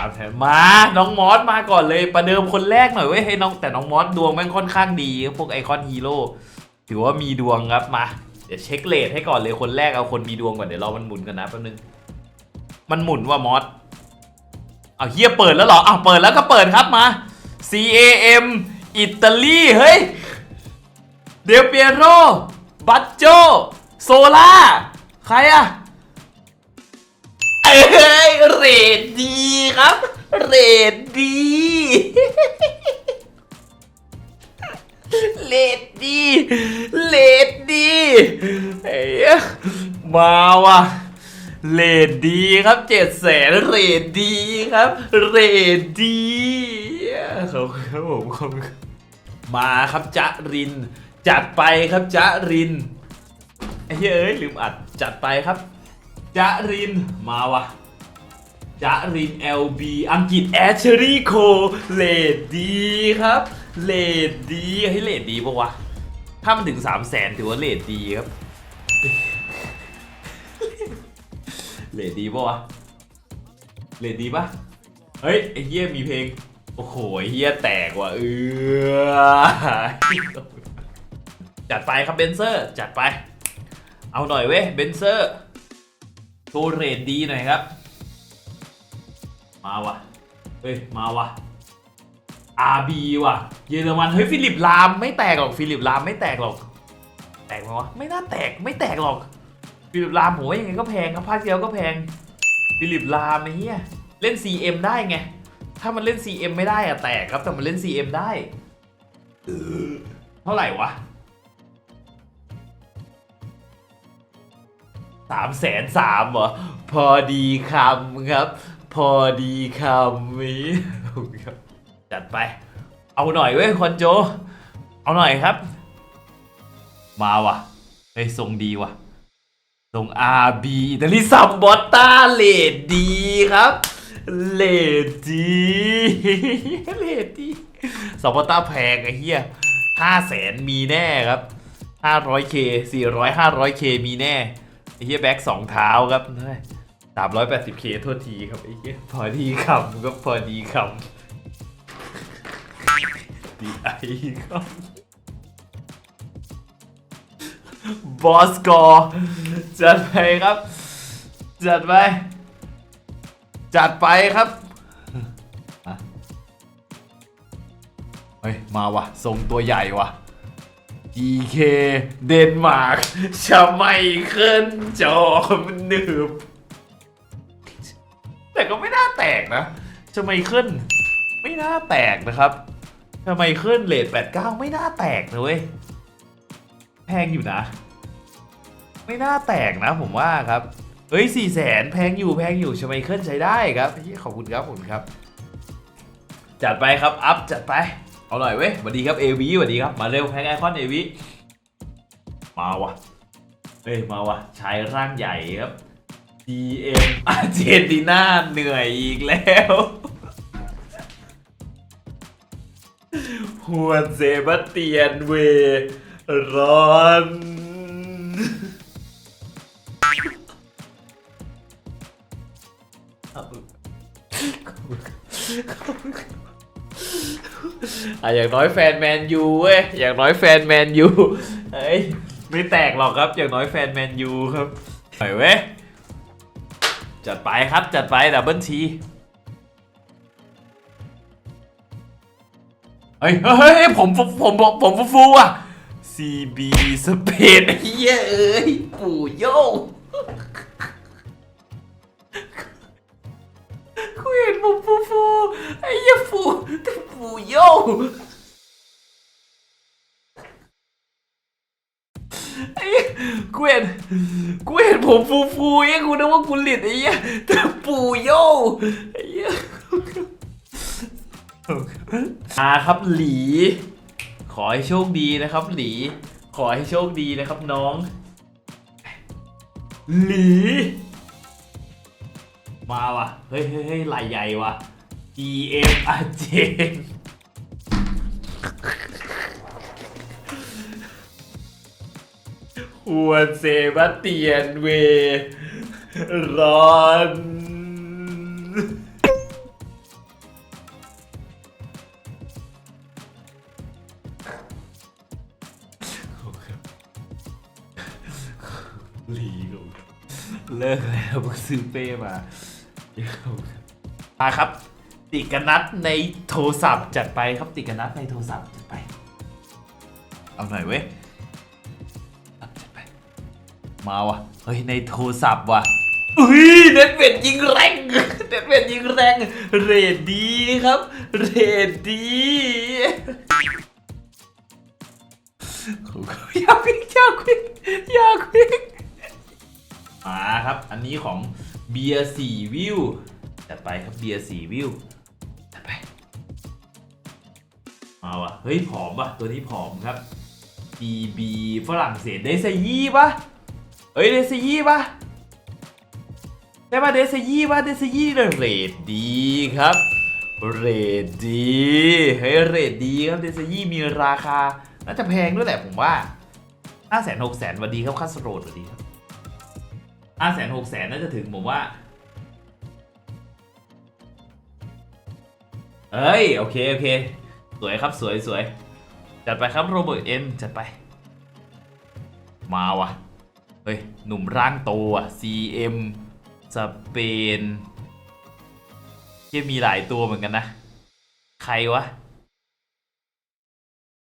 ามแถมมาน้องมอสมาก่อนเลยประเดิมคนแรกหน่อยเว้ยให้น้องแต่น้องมอสดวงแม่งค่อนข้างดีพวกไอคอนฮีโร่ถือว่ามีดวงครับมาเดี๋ยวเช็คเลทให้ก่อนเลยคนแรกเอาคนมีดวงก่อนเดี๋ยวรอมันหมุนกันนะแป๊บนึงมันหมุนว่ามอสเอาเฮียเปิดแล้วเหรออ้าวเปิดแล้วก็เปิดครับมา C A M อิตาลีเฮ้ยเดลเปียโรบัตโจโซล่าใครอะ เอ้ยเรดดีครับ เรดดีเลดดีเลดดีเอ้ยมาว่ะเรดดีครับเจ็ดแสนเรดดีครับ เรดดีขอบคุณครับผมขอบคุณครับมาครับจ๊ะริน จัดไปครับจ๊ะรินเหี้ยเอ้ยลืมอัดจัดไปครับ จ๊ะริน มาวะจ๊ะริน LB อังกฤษแอชเชอรี่โคเลดดีครับ เลดดีให้เลดดีปะวะ ถ้ามันถึง 3 0 0แสนถือว่าเลดดีครับ เลดดีปะวะ เลดดีปะเฮ้ย ไอ้เหี้ยมีเพลง โอ้โหเหี้ยแตกว่ะเออจัดไปครับเบนเซอร์ จัดไป เอาหน่อยเว้ยเบนเซอร์ โชว์เรดดีหน่อยครับ มาวะเฮ้ย มาวะ RB ว่ะ เยอรมัน เฮ้ย ฟิลิปลามไม่แตกหรอก ฟิลิปลามไม่แตกหรอก แตกไหมวะ ไม่น่าแตก ไม่แตกหรอก ฟิลิปลามผมว่ายังไงก็แพงครับภาคเดียวก็แพง ฟิลิปลามไอ้เหี้ย เล่น CM ได้ไง ถ้ามันเล่น CM ไม่ได้อะแตกครับ แต่มันเล่น CM ได้ เท่าไหร่วะ สามแสนสามเหรอ พอดีคำครับ พอดีคำนี้ครับจัดไป เอาหน่อยเว้ยคอนโจ เอาหน่อยครับ มาว่ะเฮ้ยทรงดีว่ะลง RB อิตาลีซัมบอตตาเลดดีครับเลดดีเลดดีซัมบอตตาแพงไอ้เหี้ยห้าแสนมีแน่ครับ 500k 400 500k มีแน่ไอ้เหี้ยแบ็คสองเท้าครับสามร้อยแปดสิบเคโทษทีครับไอ้เหี้ยพอดีคำก็พอดีคำดีไอครับบอสกอจัดไปครับ จัดไป จัดไปครับเฮ้ย มาว่ะทรงตัวใหญ่ว่ะ EK เดนมาร์กชาไมเคิลจอมันหนึบ แต่ก็ไม่น่าแตกนะชาไมเคิลไม่น่าแตกนะครับชาไมเคิลเลท89ไม่น่าแตกนะเว้ยแพงอยู่นะ ไม่น่าแตกนะผมว่าครับ เฮ้ยสี่แสนแพงอยู่แพงอยู่ชไมเคิลใช้ได้ครับขอบคุณครับขอบคุณครับ จัดไปครับ อัพจัดไป เอาหน่อยเว้ยสวัสดีครับเอวีสวัสดีครับ มาเร็วแพงไอคอนเอวีมาว่ะเอ้ยมาว่ะชายร่างใหญ่ครับ DM อาร์เจนตินาเหนื่อยอีกแล้วฮวเซบาสเตียนเวรอนอ่ะอย่างน้อยแฟนแมนยูเว้ยอย่างน้อยแฟนแมนยูเฮ้ยไม่แตกหรอกครับอย่างน้อยแฟนแมนยูครับหน่อยเว้ยจัดไปครับจัดไปดับเบิลทีเฮ้ยเฮ้ยผมผมผมผมผมฟูฟูอะ CB สเปนเหี้ยเอ้ยปู่โย่ เห็นผมฟูฟูไอ้เหี้ยฟูปู่โย่งไอ้ยกูเห็นกูเห็นผมฟูฟูไอ้กูนึกว่ากูหลิดไอ้เหี้ยแต่ปู่โย่งไอ้เหี้ยอาครับหลี ขอให้โชคดีนะครับ หลี ขอให้โชคดีนะครับน้อง หลี มาว่ะ เฮ้ยเฮ้ยเฮ้ยใหญ่ว่ะ E M อาเจนฮวนเซบาเตียนเวรอน ลีกเลิกแล้วเพิ่งซื้อเป้มา มาครับ ติดกันนัดในโทรศัพท์จัดไปครับติดกันนัดในโทรศัพท์จัดไป เอาหน่อยเว้ยจัดไป มาว่ะ เฮ้ย ในโทรศัพท์ว่ะอุ้ยเน็ตเวทยิงแรงเน็ตเวทยิงแรง เรทดีครับ เรทดีอยากวิ่งอยากวิ่งอยากวิ่งมาครับ อันนี้ของ เบียร์สี่วิวจัดไปครับเบียร์สี่วิวจัดไปมาว่ะเฮ้ยผอมว่ะตัวนี้ผอมครับ BB ฝรั่งเศสเดซยี่ปะเอ้ยเดซยี่ปะได้ปะเดซยี่ปะเดซยี่เรทดีครับเรทดีเฮ้ยเรทดีครับเดซยี่มีราคาน่าจะแพงด้วยแหละผมว่าห้าแสนหกแสนวันดีครับค่าสโตรดวันดีครับ ห้าแสนหกแสนน่าจะถึงผมว่า เอ้ย โอเค โอเค สวยครับสวยสวยจัดไปครับโรเบิร์ตเอ็มจัดไป มาว่ะ เฮ้ย หนุ่มร่างโตอะ CM สเปนยังมีหลายตัวเหมือนกันนะ ใครวะ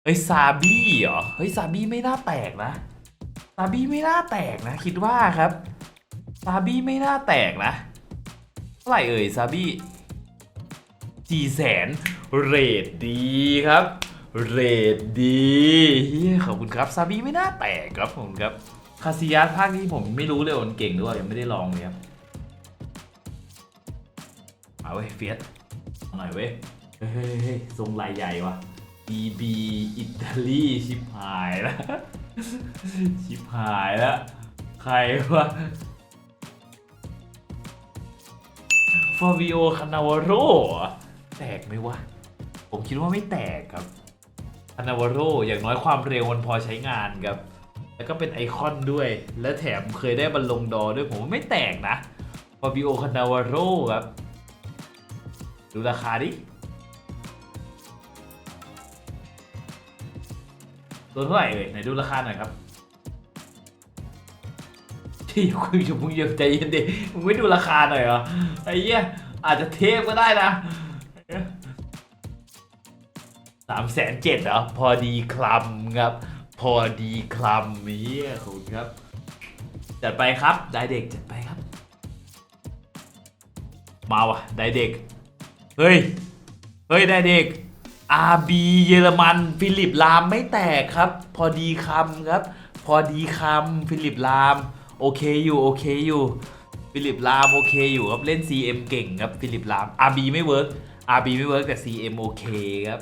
เฮ้ย ซาบี้เหรอ เฮ้ย ซาบี้ไม่น่าแตกนะ ซาบี้ไม่น่าแตกนะ คิดว่าครับ ซาบี้ไม่น่าแตกนะเท่าไหร่เอ่ยซาบี้สี่แสนเรทดีครับ เรทดีเฮียขอบคุณครับซาบีไม่น่าแตกครับผมครับคาซิยัสภาคนี้ผมไม่รู้เลยว่ามันเก่งหรือเปล่ายังไม่ได้ลองเลยครับมาเว้ยเฟียสหน่อยเว้ยเฮ้ยทรงลายใหญ่ว่ะ EB อิตาลีชิบหายแล้ว ชิบหายแล้ว ใครวะ ฟาวิโอคานาวาโรแตกไหมวะ ผมคิดว่าไม่แตกครับคานาวาโรอย่างน้อยความเร็วมันพอใช้งานครับ แล้วก็เป็นไอคอนด้วย และแถมเคยได้บอลลงดอด้วยผมว่าไม่แตกนะฟาบิโอคานาวาโรครับ ดูราคาดิตัวเท่าไหร่เอ่ยไหนดูราคาหน่อยครับ ที่คุยกับมึงเยอะใจเย็นดิมึงไม่ดูราคาหน่อยเหรอไอ้เหี้ยอาจจะเทพก็ได้นะสามแสนเจ็ดเหรอพอดีคลำครับ พอดีคลำนี้ยคุณครับจัดไปครับได้เด็กจัดไปครับ มาว่ะได้เด็ก เฮ้ย เฮ้ยได้เด็ก RB เยอรมันฟิลิปลามไม่แตกครับ พอดีคำครับ พอดีคำฟิลิปลาม โอเคอยู่โอเคอยู่ฟิลิปลามโอเคอยู่ครับเล่น CM เก่งครับฟิลิปลาม RB ไม่เวิร์ก RB ไม่เวิร์กแต่ CM โอเคครับ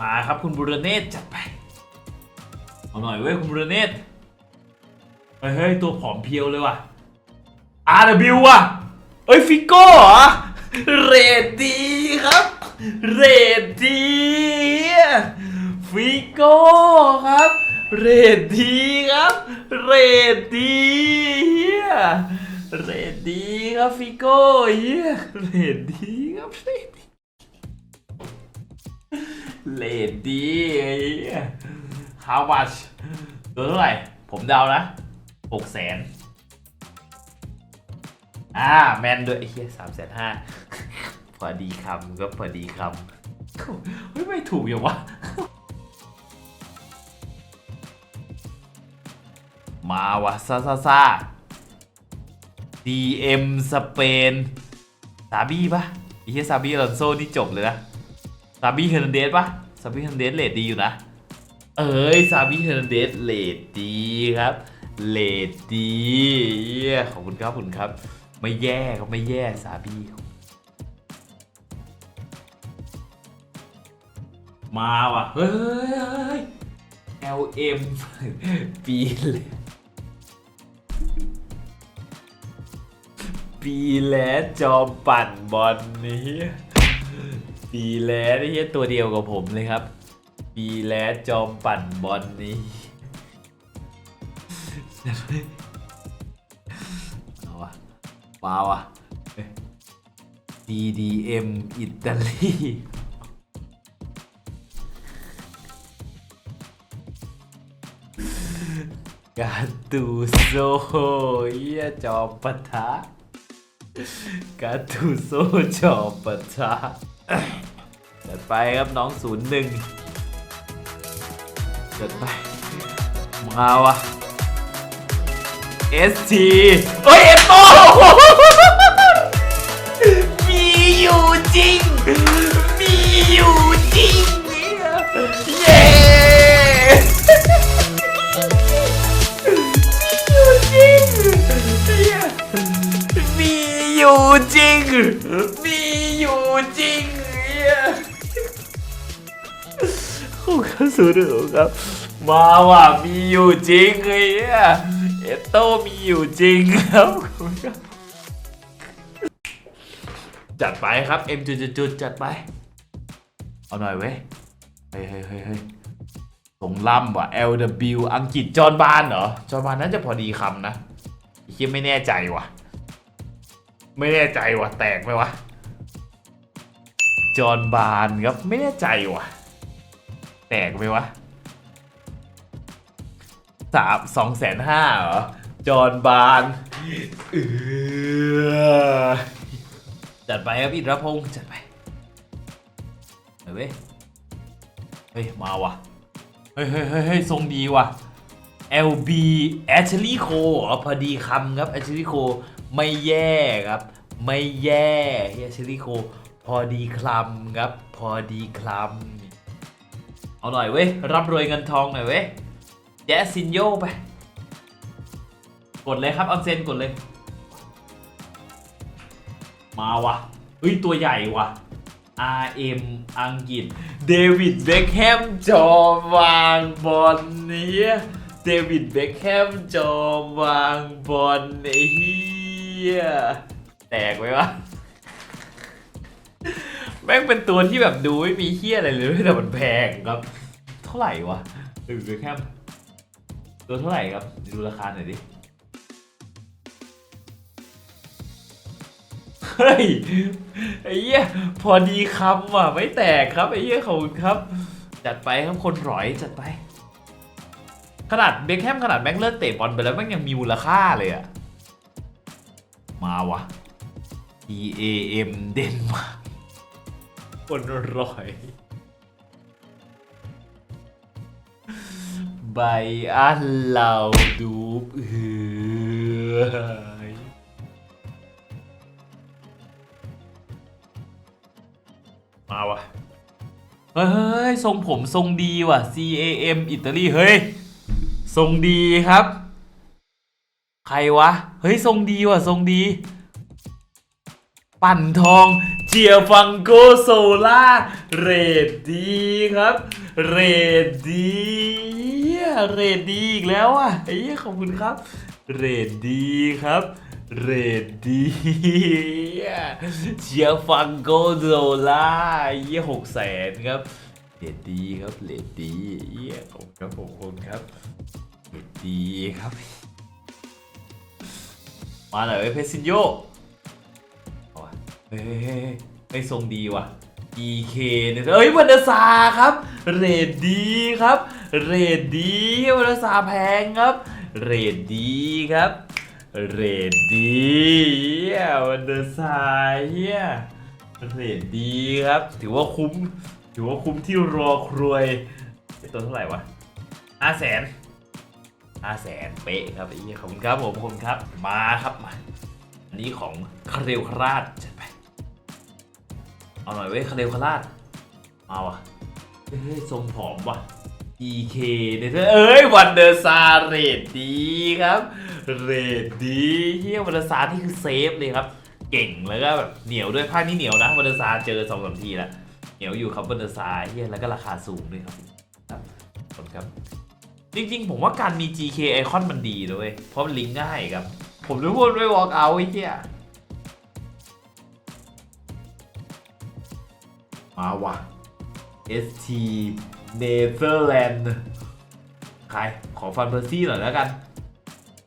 มาครับคุณบุรเนตจัดไปเอาหน่อยเว้ยคุณบุรเนตเฮ้ยตัวผอมเพรียวเลยว่ะ RW ว่ะเอ้ยฟิโก้เหรอเรดดีครับ เรดดีฟิโก้ครับ เรดดีครับ เรดดีเฮียเรดดีครับฟิโก้เฮียเรดดีครับเรดดีเลดดี้ไอ้เหี้ย how much ตัวเท่าไหร่ ผมเดานะหกแสนอ่า แมนด้วยไอ้เหี้ยสามแสนห้าพอดีคำก็พอดีคำเฮ้ย ไม่ถูกอย่างวะ มาวะซาซาซา DM สเปนซาบี้ปะไอ้เหี้ยซาบี้อลอนโซนี่จบเลยนะซาบิเฮอร์นันเดสปะซาบิเฮอร์นันเดสเลดดีอยู่นะ เอ้ยซาบิเฮอร์นันเดสเลดดีครับเลดดีเยี่ยขอบคุณครับคุณครับ ไม่แย่ก็ไม่แย่ซาบิมาว่ะ เฮ้ย LM ปีเลย ปีแล้วจอมปั่นบอลนี้ปีแล้วนี่ตัวเดียวกับผมเลยครับปีแล้วจอมปั่นบอลนี้เอาวะว้าวอะเอ้ย DDM อิตาลีการตูโซเฮียจอมปะทะ การตูโซจอปะทะจัดไปครับน้องศูนย์หนึ่งจัดไป มาวะ ST เฮ้ยเอโตมีอยู่จริง อยู่จริง มีอยู่จริงคู่ข้าสู่ดูครับ มาว่ะมีอยู่จริงไอ้เหี้ยเอโต้มีอยู่จริงครับจัดไปครับ M จุดจุดจัดไป เอาหน่อยเว้ย เฮ้ยเฮ้ยเฮ้ยสงล่ำว่ะ LW อังกฤษจอห์บานเหรอ จอห์บานน่าจะพอดีคำนะไอ้เหี้ยไม่แน่ใจว่ะ ไม่แน่ใจว่ะแตกไหมวะ จอห์นบานครับไม่แน่ใจว่ะ แตกไหมวะสามสองแสนห้าเหรอ จอห์นบานเออจัดไปครับอิทรพงศ์จัดไปเอาเว้ยเฮ้ย มาว่ะเฮ้ยเฮ้ยเฮ้ยทรงดีว่ะ LB a s h l e y Cole เหรอพอดีคำครับ a s h l e y Co ไม่แย่ครับ ไม่แย่เฮีย a s h l e y Cole พอดีคลำครับ พอดีคลำเอาหน่อยเว้ยร่ำรวยเงินทองหน่อยเว้ยแจสซินโยไป กดเลยครับออนเซนกดเลย มาวะเฮ้ย ตัวใหญ่วะ RM อังกฤษ เดวิดเบคแฮมจอมวางบอลนี้เดวิดเบคแฮมจอมวางบอลไอ้เฮี ยแตกไหมวะแม่งเป็นตัวที่แบบดูไม่มีเฮียอะไรเลยแต่มันแพงครับ เท่าไหร่วะเดวิดเบคแฮมตัวเท่าไหร่ครับ ดูราคาหน่อยดิ เฮ้ย ไอ้เหี้ย พอดีคำว่ะ ไม่แตกครับ ไอ้เหี้ยขอบคุณครับ จัดไปครับคนร้อยจัดไป ขนาดเบคแฮมขนาดแม่งเลิกเตะบอลไปแล้วแม่งยังมีมูลค่าเลยอะ มาว่ะ E A M เดนมาร์กคนร้อยใบอันเราดูบเอยมาว่ะเฮ้ยเฮ้ย ทรงผมทรงดีว่ะ C A M อิตาลี เฮ้ย ทรงดีครับ ใครวะ เฮ้ย ทรงดีว่ะ ทรงดี ปั่นทอง เจียฟังโกโซล่า เรดดีครับ เรดดี้เรดดีอีกแล้วอะไอ้เหี้ยขอบคุณครับ เรดดีครับ เรดดีเชียฟังโกโซล่าเยี่ยหกแสนครับเรดดีครับ เรดดีเยี่ยขอบคุณครับขอบคุณครับ เรดดีครับ มาหน่อยเว้ยเพชรซินโยเอาวะเฮ้ยเฮ้ยเฮ้ยเฮ้ยทรงดีว่ะ EK เนี่ยเอ้ยวันเดอร์ซาครับ เรดดีครับ เรดดีวันเดอร์ซาแพงครับ เรดดีครับ เรดดีเฮียวันเดอร์ซาเฮียเรดดีครับ ถือว่าคุ้ม ถือว่าคุ้มที่รอครวย ตัวเท่าไหร่วะห้าแสน ห้าแสนเป๊ะครับไอ้เหี้ยขอบคุณครับผมขอบคุณครับ มาครับมา อันนี้ของคาเรลคราดจัดไป เอาหน่อยเว้ยคาเรลคราดมาว่ะเฮ้ยทรงผอมว่ะ EK เนี่ยเธอเอ้ยวันเดอร์ซาเรดดีครับเรดดีเฮียวันเดอร์ซาที่คือเซฟเลยครับ เก่งแล้วก็แบบเหนียวด้วยภาคนี้เหนียวนะวันเดอร์ซาเจอสองสามทีแล้วเหนียวอยู่ครับบนเดอร์ซาเฮียแล้วก็ราคาสูงด้วยครับครับขอบคุณครับ จริงๆ ผมว่าการมี GK ไอคอนมันดีด้วยเพราะมันลิงก์ง่ายครับ ผมนึกว่าไม่วอล์กเอาไอ้เหี้ยมาว่ะ ST Netherland ใคร ขอฟันเบอร์ซี่หน่อยแล้วกัน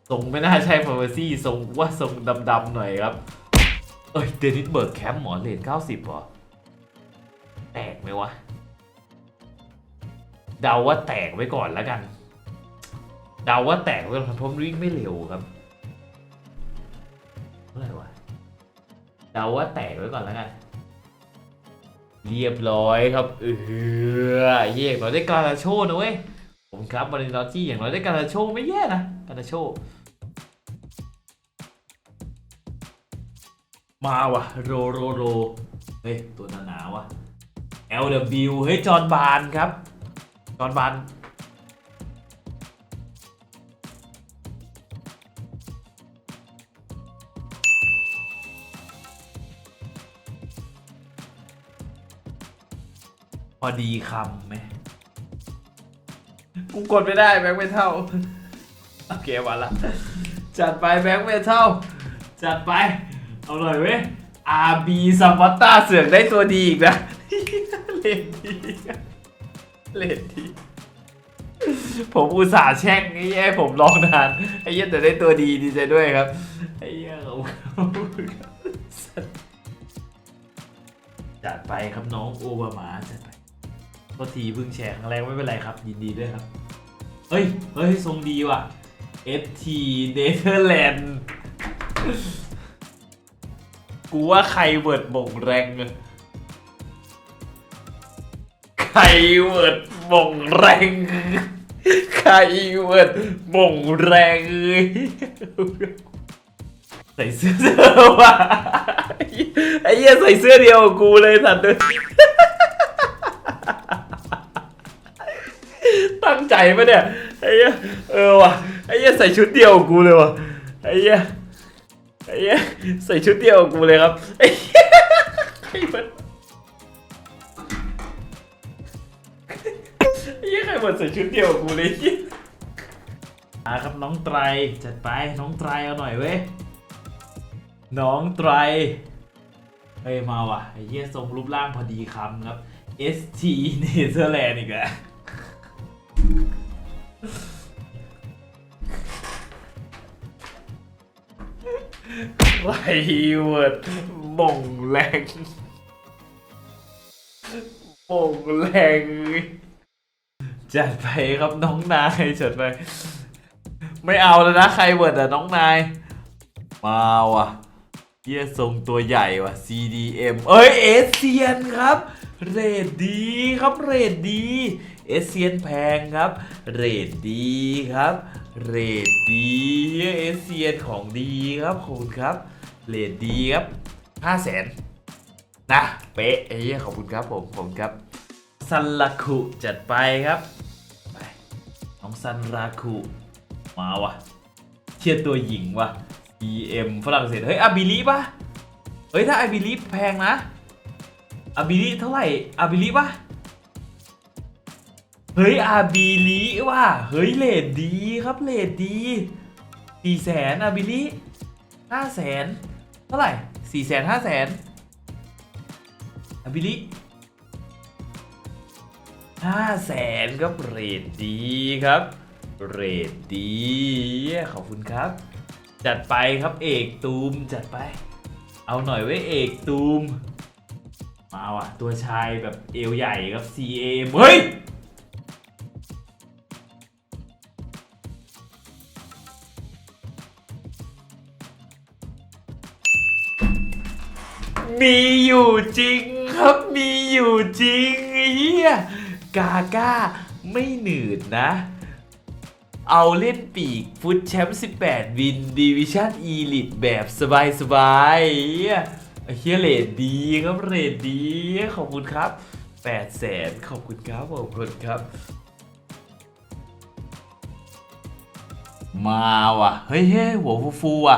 ทรงไม่น่าใช่ฟันเบอร์ซี่ทรงว่าทรงดำๆหน่อยครับ เอ้ยเดนิสเบิร์กแคมป์หมอเลน90เหรอ แตกไหมวะ เดาว่าแตกไว้ก่อนแล้วกัน เดาว่าแตกไว้ก่อนเพราะมันวิ่งไม่เร็วครับเมื่อไหร่วะเดาว่าแตกไว้ก่อนแล้วกันเรียบร้อยครับเออเย่เราได้การาโชนะเว้ยผมครับบรินอจี้อย่างน้อยได้การาโชไม่แย่นะการาโชมาว่ะโรโรโรเฮ้ยตัวหนาๆว่ะ LW เฮ้ยจอห์นบานครับ จอห์นบาน พอดีคำไหมกูกดไม่ได้แบงค์ไม่เท่าโอเควันละจัดไปแบงค์ไม่เท่าจัดไป เอาหน่อยเว้ย RB ซัมบัตตาเสือกได้ตัวดีอีกนะ เล่นดีเล่นดีผมอุตส่าห์แช่งไอ้แย่ผมลองนานไอ้เหี้ยแต่ได้ตัวดีดีใจด้วยครับไอ้เหี้ยเขาจัดไปครับน้องโอบามา ทีเพิ่งแชร์ครั้งแรกไม่เป็นไรครับ ยินดีด้วยครับ เฮ้ย เฮ้ย ทรงดีว่ะ FT Netherland กูว่าใครเวิร์ดบ่งแรงใครเวิร์ดบ่งแรงใครเวิร์ดบ่งแรงเลยใส่เสื้อว่ะไอ้เหี้ยใส่เสื้อเดียวกูเลยสัตว์เลยตั้ งใจปะเนี่ยไอ้เหี้ยเออว่ะไอ้เหี้ยใส่ชุดเดียวกับกูเลยว่ะไอ้เหี้ยไอ้เหี้ยใส่ชุดเดียวกับกูเลยครับไอ้เหี้ยใครมันไอ้เหี้ยใครมันใส่ชุดเดียวกับกูเลยไอ้เหี้ยอะครับน้องไตรจัดไปน้องไตรเอาหน่อยเว้ยน้องไตรเฮ้ยมาว่ะไอ้เหี้ยทรงรูปร่างพอดีคำครับ ST Netherland อีกแล้ว ไรเวิร์ดบ่งแรงบ่งแรงจัดไปครับน้องนายจัดไป ไม่เอาแล้วนะใครเวิร์ดอะน้องนาย มาว่ะเยี่ยทรงตัวใหญ่ว่ะ CDM เอ้ยเอเซียนครับ เรทดีครับเรทดี เอเซียนแพงครับ เรทดีครับ เรทดีเอเซียนของดีครับขอบคุณครับ เรทดีครับห้าแสนนะเป๊ะไอ้ยขอบคุณครับผมผมครับซันลาคุจัดไปครับไปน้องซันราคุมาวะเชียร์ตัวหญิงวะ EM ฝรั่งเศสเฮ้ยอาบิลิปะเฮ้ยถ้าอาบิลิแพงนะอาบิลิเท่าไหร่อาบิลิปะ เฮ้ยอาบิลิว่ะเฮ้ยเลทดีครับเลทดีสี่แสนอาบิลิห้าแสนเท่าไหร่สี่แสนห้าแสนอาบิลิห้าแสนครับเรทดีครับ เรทดีขอบคุณครับ จัดไปครับเอกตูมจัดไป เอาหน่อยไว้เอกตูมมาว่ะตัวชายแบบเอวใหญ่ครับ CM เฮ้ย มีอยู่จริงครับมีอยู่จริงอ้เฮียกาก้าไม่หนืดนะ เอาเล่นปีกฟุตแชมป์18 วินดิวิชั่นอีลิตแบบสบายๆเหี้ยเฮียเรดดีครับเรดดีขอบคุณครับ8แสนขอบคุณครับขอบคุณครับ มาว่ะ เฮ้ยเฮ้ยหัวฟูฟูว่ะ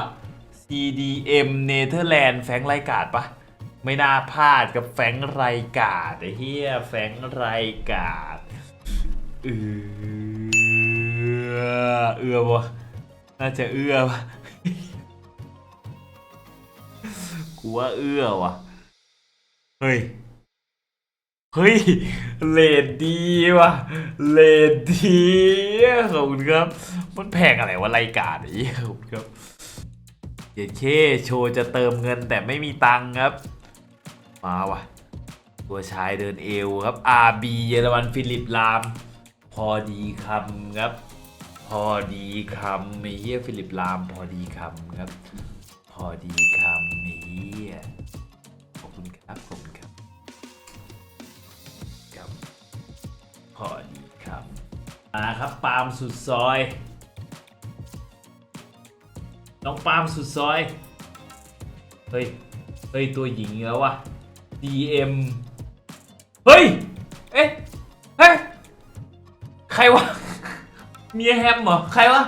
CDM Netherland แฟงไรกาดปะ ไม่น่าพลาดกับแฟงไรกาดไอ้เฮียแฟงไรกาดเอือเอือวะน่าจะเอื้อวะกูว่าเอื้อวะเฮ้ย เฮ้ย เลดดีว่ะ เลดดีขอบคุณครับ มันแพงอะไรวะรายการนี้ขอบคุณครับเย็นเคโชว์จะเติมเงินแต่ไม่มีตังค์ครับ มาว่ะ ตัวชายเดินเอวครับ RB เยอรมันฟิลิปลาม พอดีคำครับ พอดีคำไอ้เฮียฟิลิปลาม พอดีคำครับ พอดีคำไอ้เฮียขอบคุณครับขอบคุณครับครับ พอดีครับมาครับปาล์มสุดซอยน้องปาล์มสุดซอย เฮ้ย เฮ้ย ตัวหญิงแล้ววะ DM เฮ้ย เอ๊ะ เฮ้ย ใครวะ เมียแฮมเหรอ ใครวะ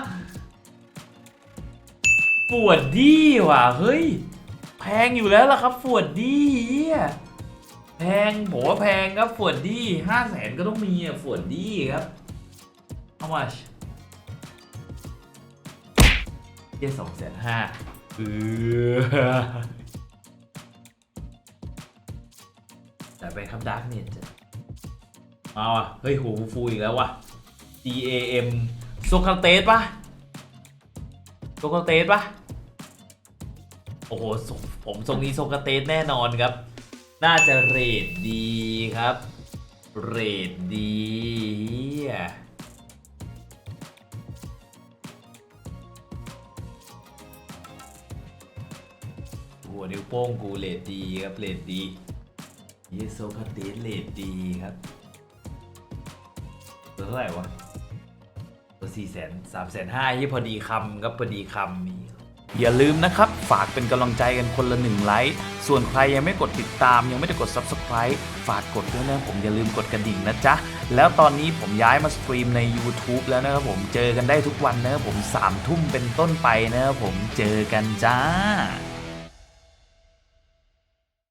ปวดดีว่ะ เฮ้ย แพงอยู่แล้วล่ะครับปวดดีเหี้ยแพงผมว่าแพงครับฝวนดีห้าแสนก็ต้องมีอะฝวนดีครับ how much เยี่สองแสนห้าเออ แต่ไปครับดาร์กเน็ตจ้ะมาว่ะ เฮ้ย หูฟูอีกแล้วว่ะ D A M โซคาเตสปะโซคาเตสปะโอ้โห ผมทรงนี้โซคาเตสแน่นอนครับ น่าจะเรทดีครับ เรทดีหัวนิ้วโป้งกูเรทดีครับเรทดี เยโซคาติสเรทดีครับ ตัวเท่าไหร่วะ ตัวสี่แสนสามแสนห้ายี่พอดีคำครับพอดีคำมีอย่าลืมนะครับ ฝากเป็นกำลังใจกันคนละหนึ่งไลค์ ส่วนใครยังไม่กดติดตาม ยังไม่ได้กด Subscribe ฝากกดด้วยนะผมอย่าลืมกดกระดิ่งนะจ๊ะ แล้วตอนนี้ผมย้ายมาสตรีมใน YouTube แล้วนะครับผมเจอกันได้ทุกวันนะครับผม3ทุ่มเป็นต้นไปนะครับผมเจอกันจ้า